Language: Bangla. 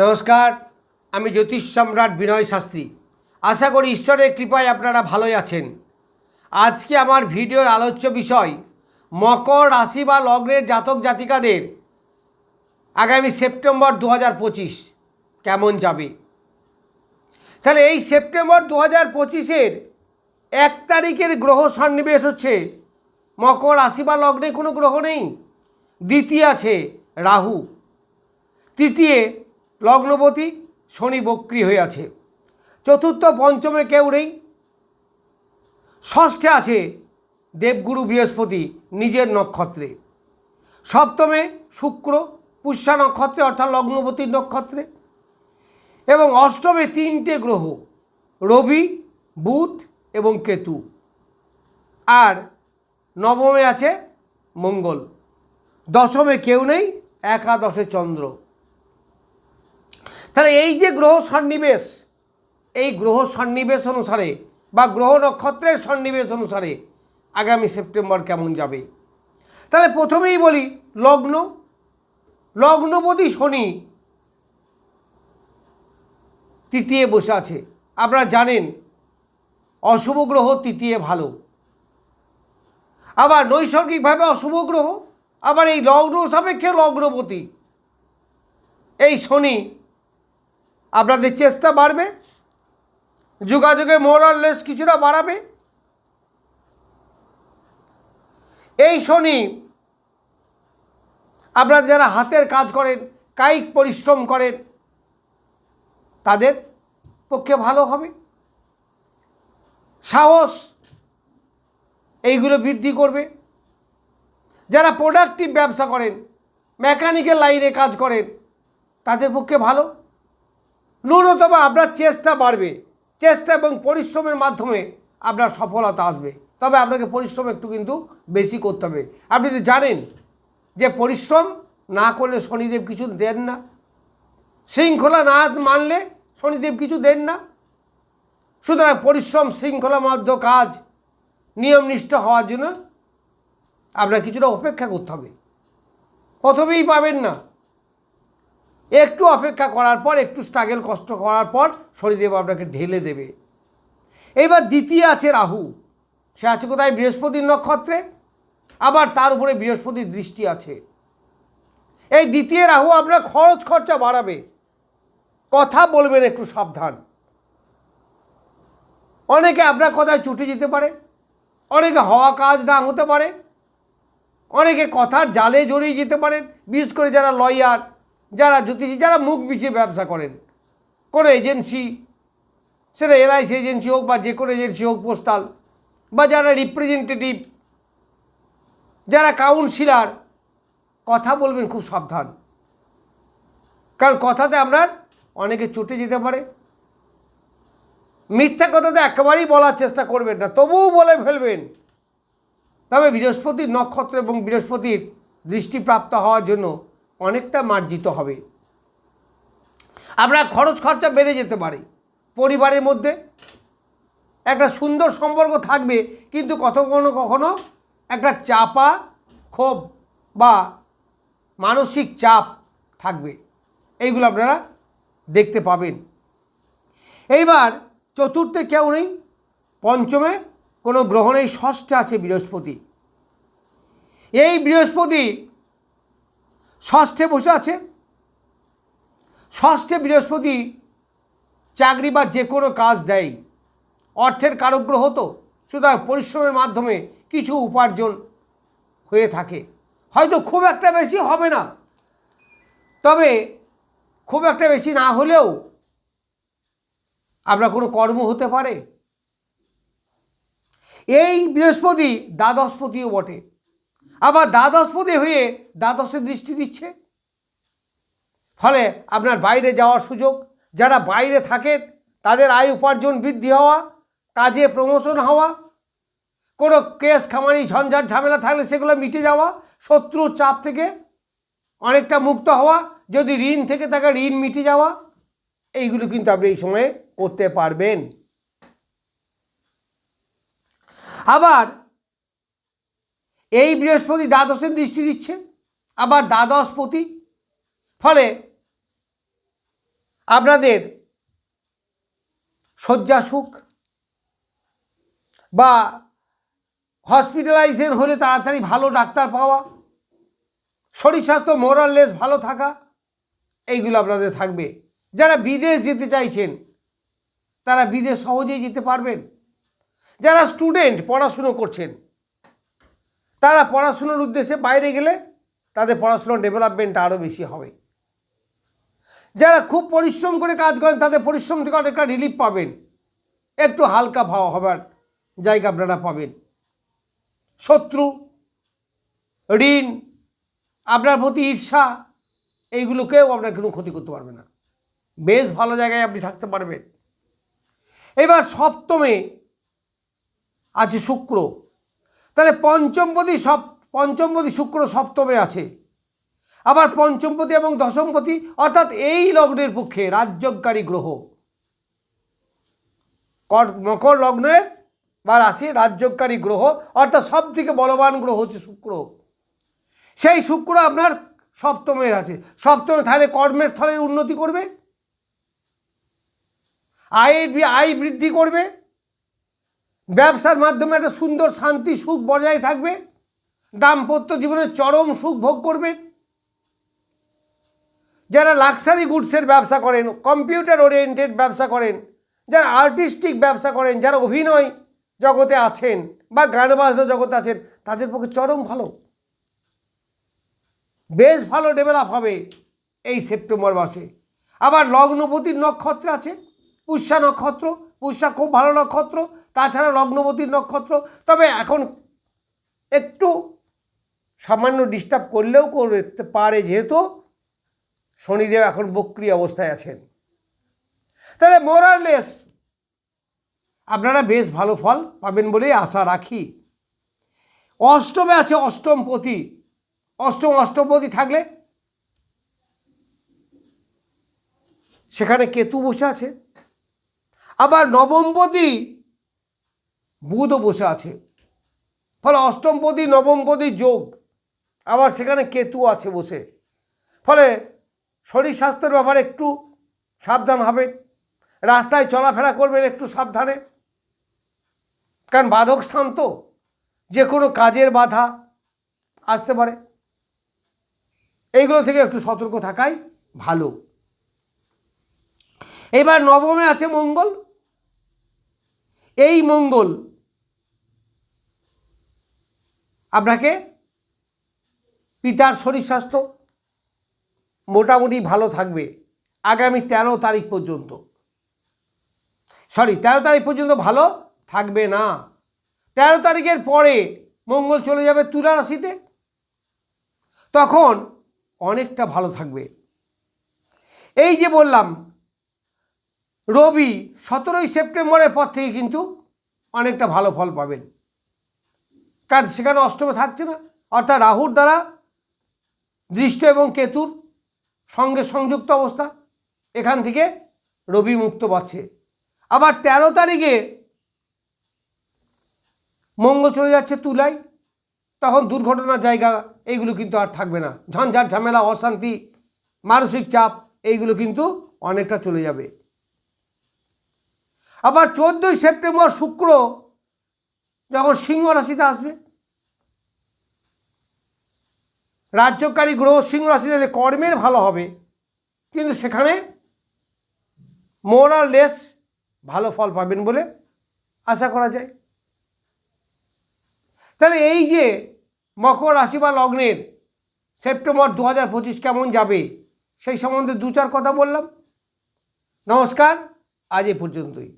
নমস্কার, আমি জ্যোতিষ সম্রাট বিনয় শাস্ত্রী। আশা করি ঈশ্বরের কৃপায় আপনারা ভালোই আছেন। আজকে আমার ভিডিওর আলোচ্য বিষয়, মকর রাশি বা লগ্নের জাতক জাতিকাদের আগামী সেপ্টেম্বর দু পঁচিশ কেমন যাবে? তাহলে এই সেপ্টেম্বর দু হাজার পঁচিশের এক তারিখের গ্রহ সন্নিবেশ হচ্ছে। মকর রাশি বা লগ্নে কোনো গ্রহ নেই। দ্বিতীয় আছে রাহু। তৃতীয় লগ্নবতী শনি বক্রী হয়ে আছে চতুর্থ পঞ্চমে কেউ নেই। ষষ্ঠে আছে দেবগুরু বৃহস্পতি নিজের নক্ষত্রে। সপ্তমে শুক্র, পুষ্যা নক্ষত্রে অর্থাৎ লগ্নবতীর নক্ষত্রে। এবং অষ্টমে তিনটে গ্রহ, রবি, বুধ এবং কেতু। আর নবমে আছে মঙ্গল। দশমে কেউ নেই, একাদশে চন্দ্র। তাহলে এই যে গ্রহ সন্নিবেশ, এই গ্রহ সন্নিবেশ অনুসারে বা গ্রহ নক্ষত্রের সন্নিবেশ অনুসারে আগামী সেপ্টেম্বর কেমন যাবে? তাহলে প্রথমেই বলি, লগ্ন। লগ্নপতি শনি তৃতীয় বসে আছে। আপনারা জানেন, অশুভ গ্রহ তৃতীয় ভালো। আবার নৈসর্গিকভাবে অশুভ গ্রহ, আবার এই লগ্ন সাপেক্ষে লগ্নপতি। এই শনি আপনাদের চেষ্টা বাড়বে, যোগাযোগে মোরাললেস কিছুটা বাড়াবে। এই শনি আপনারা যারা হাতের কাজ করেন, কায়িক পরিশ্রম করেন, তাদের পক্ষে ভালো হবে। সাহস এইগুলো বৃদ্ধি করবে। যারা প্রোডাক্টিভ ব্যবসা করেন মেকানিক্যাল লাইনে কাজ করেন, তাদের পক্ষে ভালো। ন্যূনতম আপনার চেষ্টা বাড়বে। চেষ্টা এবং পরিশ্রমের মাধ্যমে আপনার সফলতা আসবে। তবে আপনাকে পরিশ্রম একটু কিন্তু বেশি করতে হবে। আপনি তো জানেন যে পরিশ্রম না করলে শনিদেব কিছু দেন না। শৃঙ্খলা না মানলে শনিদেব কিছু দেন না। সুতরাং পরিশ্রম শৃঙ্খলা শৃঙ্খলাবদ্ধ কাজ, নিয়মনিষ্ঠ হওয়ার জন্য আপনার কিছুটা অপেক্ষা করতে হবে। প্রথমেই পাবেন না। একটু অপেক্ষা করার পর, একটু স্ট্রাগেল কষ্ট করার পর শনিদেব আপনাকে ঢেলে দেবে। এইবার দ্বিতীয় আছে রাহু। সে আছে কোথায়? বৃহস্পতির নক্ষত্রে। আবার তার উপরে বৃহস্পতির দৃষ্টি আছে। এই দ্বিতীয় রাহু আপনার খরচ খরচা বাড়াবে। কথা বলবেন একটু সাবধান। অনেকে আপনার কথায় চুটে যেতে পারে। অনেকে হওয়া কাজ না হতে পারে। অনেকে কথার জালে জড়িয়ে যেতে পারেন। বিশেষ করে যারা লয়ার যারা জ্যোতিষী, যারা মুখ বিছিয়ে ব্যবসা করেন, কোনো এজেন্সি, সেটা এলআইসি এজেন্সি হোক বা যে কোনো এজেন্সি হোক, পোস্টাল, বা যারা রিপ্রেজেন্টেটিভ যারা কাউন্সিলার কথা বলবেন খুব সাবধান। কারণ কথাতে আপনার অনেকে চটে যেতে পারে। মিথ্যা কথাতে একেবারেই বলার চেষ্টা করবেন না, তবুও বলে ফেলবেন। তবে বৃহস্পতির নক্ষত্র এবং বৃহস্পতির দৃষ্টিপ্রাপ্ত হওয়ার জন্য অনেকটা মার্জিত হবে। আপনার খরচ খরচা বেড়ে যেতে পারে। পরিবারের মধ্যে একটা সুন্দর সম্পর্ক থাকবে, কিন্তু কখনো কখনো একটা চাপা ক্ষোভ বা মানসিক চাপ থাকবে। এইগুলো আপনারা দেখতে পাবেন। এইবার চতুর্থে কেউ নেই, পঞ্চমে কোনো গ্রহ নেই, ষষ্ঠে আছে বৃহস্পতি। এই বৃহস্পতি ষষ্ঠে বসে আছে। ষষ্ঠে বৃহস্পতি চাকরি বা যে কোনো কাজ দেয়। অর্থের কারক গ্রহ তো, সুতরাং পরিশ্রমের মাধ্যমে কিছু উপার্জন হয়ে থাকে। হয়তো খুব একটা বেশি হবে না। তবে খুব একটা বেশি না হলেও আপনার কোনো কর্ম হতে পারে। এই বৃহস্পতি দ্বাদশপতিও বটে। আবার দ্বাদশপতি হয়ে দ্বাদশে দৃষ্টি দিচ্ছে। ফলে আপনার বাইরে যাওয়ার সুযোগ, যারা বাইরে থাকেন, তাদের আয় উপার্জন বৃদ্ধি হওয়া, কাজে প্রমোশন হওয়া, কোনো কেস খামারি ঝঞ্ঝাট ঝামেলা থাকলে সেগুলো মিটে যাওয়া, শত্রুর চাপ থেকে অনেকটা মুক্ত হওয়া, যদি ঋণ থেকে থাকে ঋণ মিটে যাওয়া, এইগুলো কিন্তু আপনি এই সময়ে করতে পারবেন। আবার এই বৃহস্পতি দ্বাদশের দৃষ্টি দিচ্ছে, আবার দ্বাদশপতি। ফলে আপনাদের শয্যা সুখ বা হসপিটালাইজেশন হলে তাড়াতাড়ি ভালো ডাক্তার পাওয়া, শরীর স্বাস্থ্য মোরাললেস ভালো থাকা, এইগুলো আপনাদের থাকবে। যারা বিদেশ যেতে চাইছেন, তারা বিদেশ সহজেই যেতে পারবেন। যারা স্টুডেন্ট পড়াশুনো করছেন তারা পড়াশুনোর উদ্দেশ্যে বাইরে গেলে তাদের পড়াশুনোর ডেভেলপমেন্ট আরও বেশি হবে। যারা খুব পরিশ্রম করে কাজ করেন, তাদের পরিশ্রম থেকে অনেকটা রিলিফ পাবেন। একটু হালকা ভাব হবার জায়গা আপনারা পাবেন। শত্রু, ঋণ, আপনার প্রতি ঈর্ষা, এইগুলোকেও আপনার কোনো ক্ষতি করতে পারবে না। বেশ ভালো জায়গায় আপনি থাকতে পারবেন। এবার সপ্তমে আছে শুক্র। তাহলে পঞ্চমপতি সপ পঞ্চমপতি শুক্র সপ্তমে আছে। আবার পঞ্চমপতি এবং দশমপতি অর্থাৎ এই লগ্নের পক্ষে রাজ্যকারী গ্রহ। কর- মকর লগ্নের বা রাশি রাজ্যকারী গ্রহ, অর্থাৎ সব থেকে বলবান গ্রহ হচ্ছে শুক্র। সেই শুক্র আপনার সপ্তমে আছে। সপ্তমে তাহলে কর্মের স্থলে উন্নতি করবে। আয়ের আয় বৃদ্ধি করবে। ব্যবসার মাধ্যমে একটা সুন্দর শান্তি, সুখ বজায় থাকবে। দাম্পত্য জীবনে চরম সুখ ভোগ করবে। যারা লাক্সারি গুডসের ব্যবসা করেন কম্পিউটার ওরিয়েন্টেড ব্যবসা করেন, যারা আর্টিস্টিক ব্যবসা করেন, যারা অভিনয় জগতে আছেন বা গান বাজনা জগতে আছেন, তাদের পক্ষে চরম ভালো। বেশ ভালো ডেভেলপ হবে এই সেপ্টেম্বর মাসে। আবার লগ্নপতির নক্ষত্র আছে পুষ্যা নক্ষত্র পুষ্যা খুব ভালো নক্ষত্র, তাছাড়া লগ্নপতির নক্ষত্র। তবে এখন একটু সামান্য ডিস্টার্ব করলেও করতে পারে যেহেতু শনিদেব এখন বক্রি অবস্থায় আছেন। তাহলে মোরারলেস, আপনারা বেশ ভালো ফল পাবেন বলেই আশা রাখি। অষ্টমে আছে অষ্টমপতি অষ্টম অষ্টমপতি থাকলে সেখানে কেতু বসে আছে। আবার নবমপতি বুধও বসে আছে। ফলে অষ্টমপতি, নবমপতি যোগ। আবার সেখানে কেতু আছে বসে। ফলে শরীর স্বাস্থ্যের ব্যাপারে একটু সাবধান হবে। রাস্তায় চলাফেরা করবেন একটু সাবধানে। কারণ বাধক স্থান তো। যে কোনো কাজের বাধা আসতে পারে। এইগুলো থেকে একটু সতর্ক থাকাই ভালো। এবার নবমে আছে মঙ্গল। এই মঙ্গল আপনাকে পিতার শরীর স্বাস্থ্য মোটামুটি ভালো থাকবে আগামী তেরো তারিখ পর্যন্ত। সরি তেরো তারিখ পর্যন্ত ভালো থাকবে না। তেরো তারিখের পরে মঙ্গল চলে যাবে তুলা রাশিতে। তখন অনেকটা ভালো থাকবে। এই যে বললাম রবি সতেরোই সেপ্টেম্বরের পর থেকে কিন্তু অনেকটা ভালো ফল পাবেন। কারণ সেখানে অষ্টমে থাকছে না। অর্থাৎ রাহুর দ্বারা দৃষ্ট এবং কেতুর সঙ্গে সংযুক্ত অবস্থা। এখান থেকে রবি মুক্ত পাচ্ছে। আবার তেরো তারিখে মঙ্গল চলে যাচ্ছে তুলাই তখন দুর্ঘটনার জায়গা এইগুলো কিন্তু আর থাকবে না। ঝঞ্ঝাট ঝামেলা, অশান্তি, মানসিক চাপ, এইগুলো কিন্তু অনেকটা চলে যাবে। আবার চোদ্দোই সেপ্টেম্বর শুক্র, যখন সিংহ রাশিতে আসবে। রাজ্যকারী গ্রহ সিংহ রাশিতে কর্মের ভালো হবে, কিন্তু সেখানে মোরাল লেস ভালো ফল পাবেন বলে আশা করা যায়। তাহলে এই যে মকর রাশি বা লগ্নের সেপ্টেম্বর দু হাজার পঁচিশ কেমন যাবে, সেই সম্বন্ধে দু চার কথা বললাম। নমস্কার, আজ এ পর্যন্তই।